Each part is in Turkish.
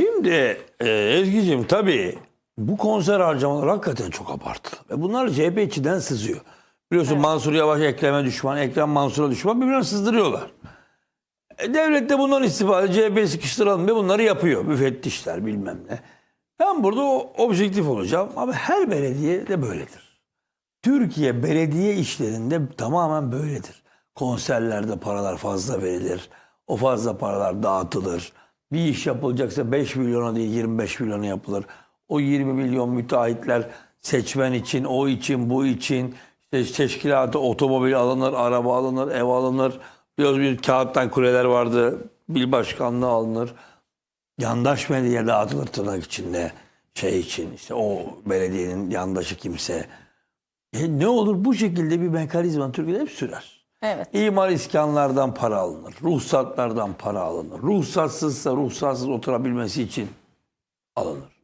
Şimdi e, Ezgi'cim tabii bu konser harcamaları hakikaten çok abartılı. Ve bunlar CHP içinden sızıyor. Biliyorsun Mansur Yavaş Ekrem'e düşman, Ekrem Mansur'a düşman birbirine sızdırıyorlar. E, devlet de bundan istifade CHP'yi sıkıştıralım ve bunları yapıyor. Müfettişler bilmem ne. Ben burada objektif olacağım ama her belediye de böyledir. Türkiye belediye işlerinde tamamen böyledir. Konserlerde paralar fazla verilir. O fazla paralar dağıtılır. Bir iş yapılacaksa 5 milyona değil 25 milyona yapılır. O 20 milyon müteahhitler seçmen için, o için, bu için işte teşkilatı otomobil alınır, araba alınır, ev alınır. Biraz bir kağıttan kuleler vardı. Bil başkanlığı alınır yandaş medya dağıtılır tırnak içinde şey için işte o belediyenin yandaşı kimse. E ne olur bu şekilde bir mekanizma Türkiye'de hep sürer. Evet. İmar iskanlardan para alınır. Ruhsatlardan para alınır. Ruhsatsızsa ruhsatsız oturabilmesi için alınır.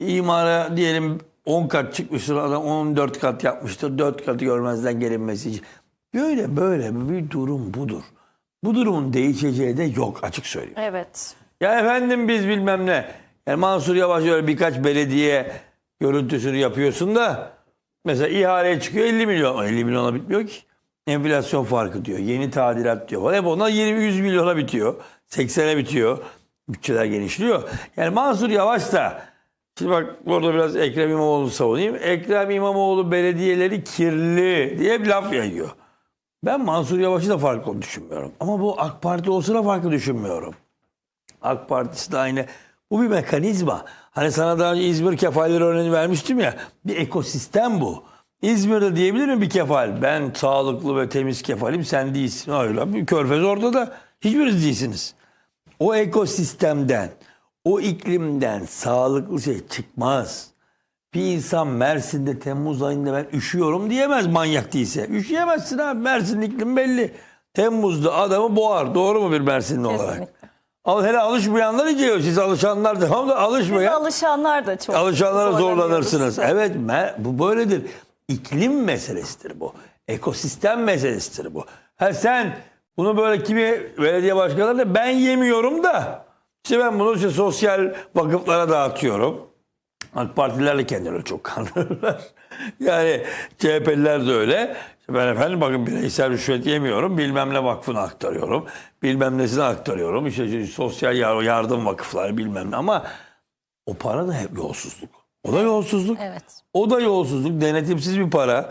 İmara diyelim 10 kat çıkmıştır adam 14 kat yapmıştır. 4 katı görmezden gelinmesi için. Böyle böyle bir durum budur. Bu durumun değişeceği de yok açık söyleyeyim. Evet. Ya efendim biz bilmem ne. Yani Mansur Yavaş öyle birkaç belediye görüntüsünü yapıyorsun da mesela ihaleye çıkıyor 50 milyon. 50 milyona bitmiyor ki. Enflasyon farkı diyor. Yeni tadilat diyor. Hep onlar 20 100 milyona bitiyor. 80'e bitiyor. Bütçeler genişliyor. Yani Mansur Yavaş da Şimdi bak burada biraz Ekrem İmamoğlu'nu savunayım. Ekrem İmamoğlu belediyeleri kirli diye bir laf yayıyor. Ben Mansur Yavaş'ı da farklı düşünmüyorum. Ama bu AK Parti olsa da farklı düşünmüyorum. AK Partisi de aynı. Bu bir mekanizma. Hani sana daha önce İzmir kefalleri örneğini vermiştim ya. Bir ekosistem bu. İzmir'de diyebilir mi bir kefal? Ben sağlıklı ve temiz kefalim sen değilsin. Öyle. Bir körfez orada da hiçbiriniz değilsiniz. O ekosistemden, o iklimden sağlıklı şey çıkmaz. Bir insan Mersin'de Temmuz ayında ben üşüyorum diyemez manyak değilse. Üşüyemezsin abi. Mersin iklim belli. Temmuz'da adamı boğar. Doğru mu bir Mersinli olarak? Ama hele alışmayanlar içiyor. Siz alışanlar tamam da Biz alışmayan alışanlar da çok alışanlara zorlanırsınız. Evet bu böyledir. İklim meselesidir bu. Ekosistem meselesidir bu. Ha sen bunu böyle kimi belediye başkanları da ben yemiyorum da işte ben bunu işte sosyal vakıflara dağıtıyorum. AK Partilerle kendileri çok kandırırlar. Yani CHP'liler de öyle. İşte ben efendim bakın bireysel rüşvet yemiyorum. Bilmem ne vakfına aktarıyorum. Bilmem nesine aktarıyorum. İşte sosyal yar- yardım vakıfları bilmem ne. Ama o para da hep yolsuzluk. O da yolsuzluk. Evet. O da yolsuzluk. Denetimsiz bir para.